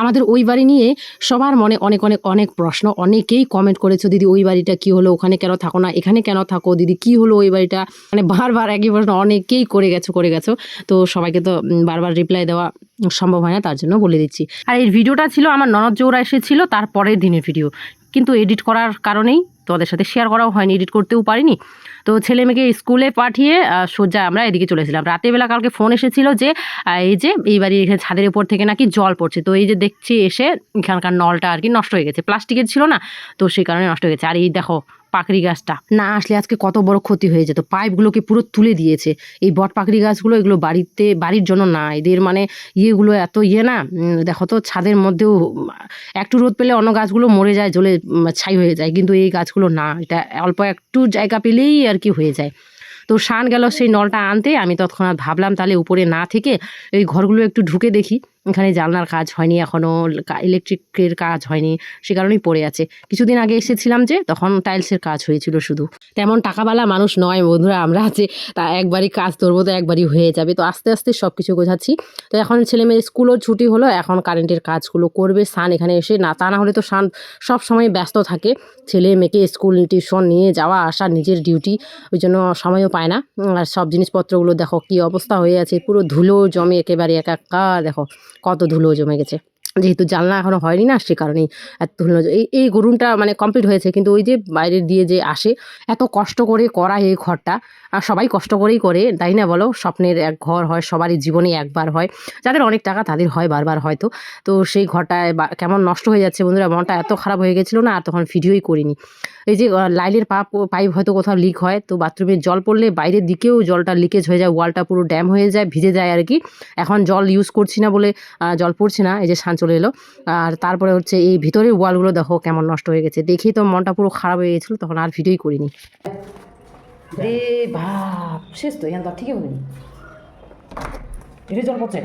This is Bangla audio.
আমাদের ওই বাড়ি নিয়ে সবার মনে অনেক অনেক অনেক প্রশ্ন। অনেকেই কমেন্ট করেছ, দিদি, ওই বাড়িটা কি হলো? ওখানে কেন থাকো না? এখানে কেন থাকো? দিদি, কি হলো ওই বাড়িটা? মানে বারবার একই প্রশ্ন অনেকেই করে গেছো করে গেছো। তো সবাইকে তো বারবার রিপ্লাই দেওয়া সম্ভব হয় না, তার জন্য বলে দিচ্ছি। আর এই ভিডিওটা ছিল আমার ননদ জোড়া এসেছিল তার পরের দিনের ভিডিও কিন্তু এডিট করার কারণেই তোমাদের সাথে শেয়ার করাও হয়নি এডিট করতেও পারিনি। তো ছেলে মেয়েকে স্কুলে পাঠিয়ে সোজা আমরা এদিকে চলেছিলাম রাতেরবেলা কালকে ফোন এসেছিল যে এই যে, এই বাড়ির এখানে ছাদের উপর থেকে নাকি জল পড়ছে। তো এই যে দেখছি এসে এখানকার নলটা আর কি নষ্ট হয়ে গেছে। প্লাস্টিকের ছিল না, তো সেই কারণে নষ্ট হয়ে গেছে। আর এই দেখো পাকড়ি গাছটা। না আসলে আজকে কত বড় ক্ষতি হয়ে যেত। পাইপগুলোকে পুরো তুলে দিয়েছে। এই বট পাকড়ি গাছগুলো এগুলো বাড়িতে বাড়ির জন্য না। এদের মানে ইয়েগুলো এত ইয়ে না দেখো তো ছাদের মধ্যেও একটু রোদ পেলে অন্য গাছগুলো মরে যায় উম, ছাই হয়ে যায়। কিন্তু এই গাছগুলো না এটা অল্প একটু জায়গা পেলেই আর কি হয়ে যায়। তো শান গেল সেই নলটা আনতে। আমি তৎক্ষণাৎ ভাবলাম তাহলে উপরে না থেকে এই ঘরগুলো একটু ঢুকে দেখি। এখানে জানলার কাজ হয়নি এখনও ইলেকট্রিকের কাজ হয়নি, সে কারণেই পড়ে আছে। কিছুদিন আগে এসেছিলাম যে, তখন টাইলসের কাজ হয়েছিল শুধু। তেমন টাকাওয়ালা মানুষ নয় বন্ধুরা আমরা আছে তা একবারই কাজ ধরবো তো একবারই হয়ে যাবে। তো আস্তে আস্তে সব কিছু গোছাচ্ছি। তো এখন ছেলে মেয়ের স্কুলও ছুটি হলো, এখন কারেন্টের কাজগুলো করবে সান এখানে এসে না, তা না হলে তো সান সব সময় ব্যস্ত থাকে। ছেলে মেয়েকে স্কুল টিউশন নিয়ে যাওয়া, আসা নিজের ডিউটি ওই জন্য সময়ও পায় না। আর সব জিনিসপত্রগুলো দেখো কি অবস্থা হয়ে আছে, পুরো ধুলো জমে একেবারে একা দেখো। কত ধুলো জমে গেছে। যেহেতু জানলা এখনও হয়নি না, সে কারণেই এত এই এই গরুমটা মানে কমপ্লিট হয়েছে। কিন্তু ওই যে বাইরে দিয়ে যে আসে, এত কষ্ট করে করা এই ঘরটা, আর সবাই কষ্ট করেই করে, তাই না বলো? স্বপ্নের এক ঘর হয়, সবারই জীবনে একবার হয়। যাদের অনেক টাকা তাদের হয় বারবার হয়তো। তো সেই ঘরটায় কেমন নষ্ট হয়ে যাচ্ছে বন্ধুরা, মনটা এত খারাপ হয়ে গেছিল না, আর তখন ভিডিওই করিনি। এই যে লাইনের পাপ পাইপ হয়তো কোথাও লিক হয়, তো বাথরুমে জল পড়লে বাইরের দিকেও জলটা লিকেজ হয়ে যায় ওয়ালটা পুরো ড্যাম হয়ে যায়, ভিজে যায় আর কি। এখন জল ইউজ করছি না বলে জল পড়ছে না, এই যে সান এলো। আর তারপরে হচ্ছে এই ভিতরের ওয়ালগুলো দেখো কেমন নষ্ট হয়ে গেছে। দেখেই তো মনটা পুরো খারাপ হয়ে গেছিল তখন আর ভিডিওই করিনি। রে ভাব শেষ তো এখানে তো ঠিকই হয়নি এটা জল পড়ছে